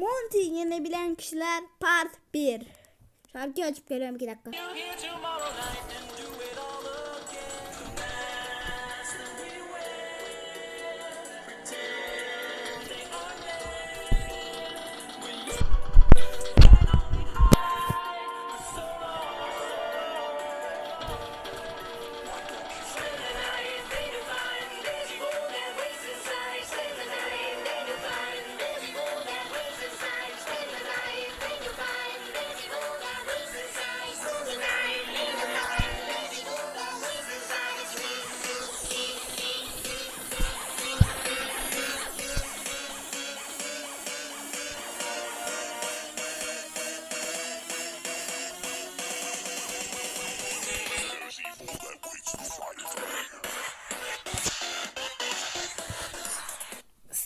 Monty'yi yenebilen kişiler part 1. Şarkı açıp geliyorum 2 dakika.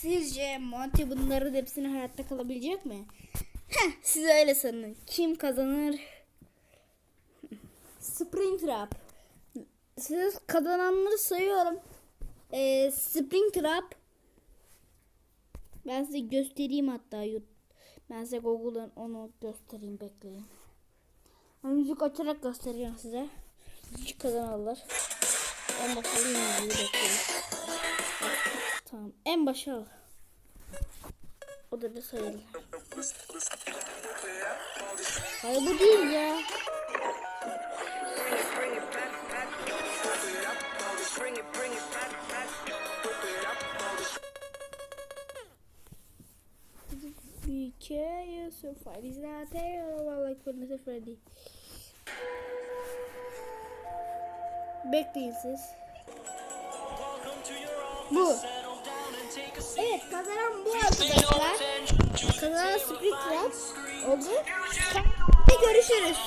Sizce Monty bunların hepsini hayatta kalabilecek mi? Heh, siz öyle sanın. Kim kazanır? Springtrap. Siz kazananları sayıyorum. Ee, Springtrap. Ben size göstereyim hatta. Ben size Google'dan onu göstereyim bekleyin. Ben müzik açarak göstereceğim size. Müzik kazananlar. En başta müziği bekleyin. En başa al. O da bir sayılır. Hayır bu değil ya. BK Yusuf Freddy's not there like Vanessa Freddy. Bekleyin siz. Bu. Evet kazanan bu arkadaşlar. Kazanan Spring Trap oldu. Görüşürüz.